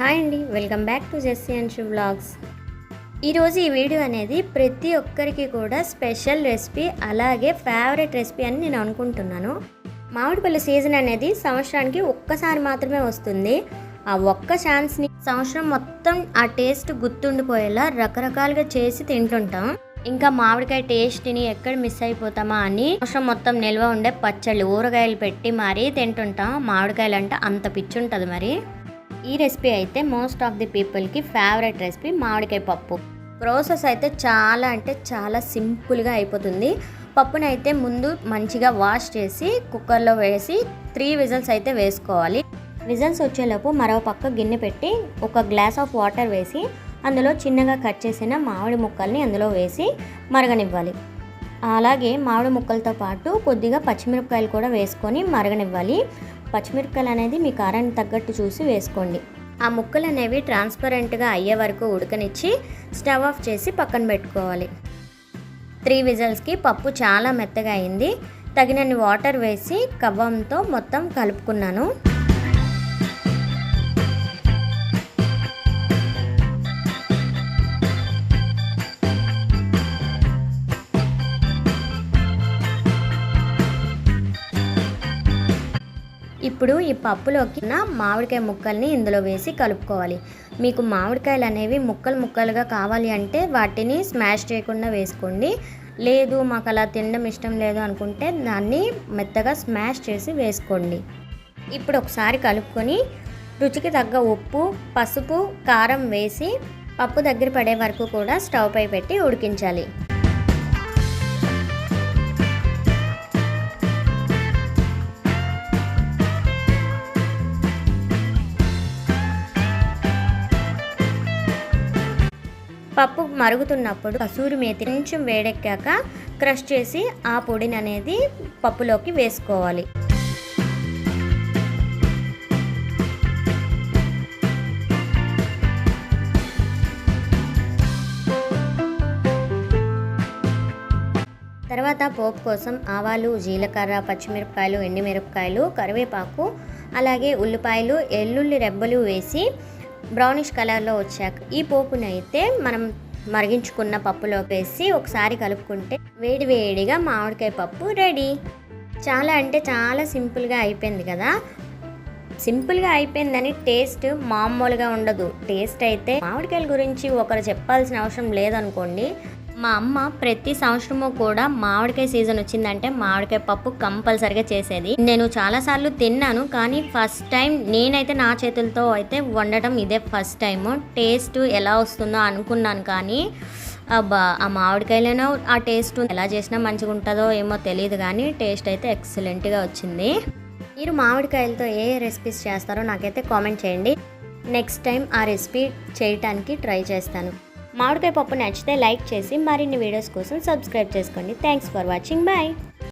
Hi అండి welcome back to Jessie and Shu blogs ఈరోజు ఈ వీడియో అనేది ప్రతి ఒక్కరికి కూడా స్పెషల్ రెసిపీ అలాగే ఫేవరెట్ రెసిపీ అని నేను అనుకుంటున్నాను. మామిడిపల్లి సీజన్ అనేది సంవత్సరానికి ఒక్కసారి మాత్రమే వస్తుంది. ఆ ఒక్క ఛాన్స్ని సంవత్సరం మొత్తం ఆ టేస్ట్ గుర్తుండిపోయేలా రకరకాలుగా చేసి తింటుంటాం. ఇంకా మామిడికాయ టేస్ట్ని ఎక్కడ మిస్ అయిపోతామా అని సంవత్సరం మొత్తం నిల్వ ఉండే పచ్చళ్ళు ఊరగాయలు పెట్టి మరీ తింటుంటాం. మామిడికాయలు అంటే అంత పిచ్చి ఉంటుంది మరి. ఈ రెసిపీ అయితే మోస్ట్ ఆఫ్ ది పీపుల్కి ఫేవరెట్ రెసిపీ మామిడికాయ పప్పు. ప్రాసెస్ అయితే చాలా అంటే చాలా సింపుల్గా అయిపోతుంది. పప్పును అయితే ముందు మంచిగా వాష్ చేసి కుక్కర్లో వేసి త్రీ విజిల్స్ అయితే వేసుకోవాలి. విజిల్స్ వచ్చేలోపు మరో పక్క గిన్నె పెట్టి ఒక గ్లాస్ ఆఫ్ వాటర్ వేసి అందులో చిన్నగా కట్ చేసిన మామిడి ముక్కల్ని అందులో వేసి మరగనివ్వాలి. అలాగే మామిడి ముక్కలతో పాటు కొద్దిగా పచ్చిమిరపకాయలు కూడా వేసుకొని మరగనివ్వాలి. పచ్చిమిరపకాయలు అనేది మీ కారానికి తగ్గట్టు చూసి వేసుకోండి. ఆ ముక్కలు అనేవి ట్రాన్స్పరెంట్గా అయ్యే వరకు ఉడకనిచ్చి స్టవ్ ఆఫ్ చేసి పక్కన పెట్టుకోవాలి. త్రీ విజల్స్కి పప్పు చాలా మెత్తగా అయింది. తగినన్ని వాటర్ వేసి కవ్వంతో మొత్తం కలుపుకున్నాను. ఇప్పుడు ఈ పప్పులోకి ఉన్న మామిడికాయ ముక్కల్ని ఇందులో వేసి కలుపుకోవాలి. మీకు మామిడికాయలు అనేవి ముక్కలు ముక్కలుగా కావాలి అంటే వాటిని స్మాష్ చేయకుండా వేసుకోండి. లేదు మాకు అలా తినడం ఇష్టం లేదు అనుకుంటే దాన్ని మెత్తగా స్మాష్ చేసి వేసుకోండి. ఇప్పుడు ఒకసారి కలుపుకొని రుచికి తగ్గ ఉప్పు పసుపు కారం వేసి పప్పు దగ్గర పడే వరకు కూడా స్టవ్ పై పెట్టి ఉడికించాలి. పప్పు మరుగుతున్నప్పుడు కసూరి మేతి కొంచెం వేడెక్కాక క్రష్ చేసి ఆ పొడిని అనేది పప్పులోకి వేసుకోవాలి. తర్వాత పోపు కోసం ఆవాలు జీలకర్ర పచ్చిమిరపకాయలు ఎండిమిరపకాయలు కరివేపాకు అలాగే ఉల్లిపాయలు ఎల్లుల్లి రెబ్బలు వేసి బ్రౌనిష్ కలర్లో వచ్చాక ఈ పోపుని అయితే మనం మరిగించుకున్న పప్పులో వేసి ఒకసారి కలుపుకుంటే వేడి వేడిగా మామిడికాయ పప్పు రెడీ. చాలా అంటే చాలా సింపుల్గా అయిపోయింది కదా. సింపుల్గా అయిపోయిందని టేస్ట్ మామూలుగా ఉండదు. టేస్ట్ అయితే మామిడికాయల గురించి ఒకరు చెప్పాల్సిన అవసరం లేదనుకోండి. మా అమ్మ ప్రతి సంవత్సరము కూడా మామిడికాయ సీజన్ వచ్చిందంటే మామిడికాయ పప్పు కంపల్సరిగా చేసేది. నేను చాలాసార్లు తిన్నాను కానీ ఫస్ట్ టైం నేనైతే నా చేతులతో అయితే వండటం ఇదే ఫస్ట్ టైం టేస్ట్ ఎలా వస్తుందో అనుకున్నాను కానీ అబ్బా ఆ మామిడికాయలోనో ఆ టేస్ట్ ఎలా చేసినా మంచిగా ఉంటుందో ఏమో తెలియదు కానీ టేస్ట్ అయితే ఎక్సలెంట్గా వచ్చింది. మీరు మామిడికాయలతో ఏ రెసిపీస్ చేస్తారో నాకైతే కామెంట్ చేయండి. నెక్స్ట్ టైం ఆ రెసిపీ చేయటానికి ట్రై చేస్తాను. మామిడికాయ పప్పు నచ్చితే లైక్ చేసి మరిన్ని వీడియోస్ కోసం సబ్స్క్రైబ్ చేసుకోండి. Thanks for watching bye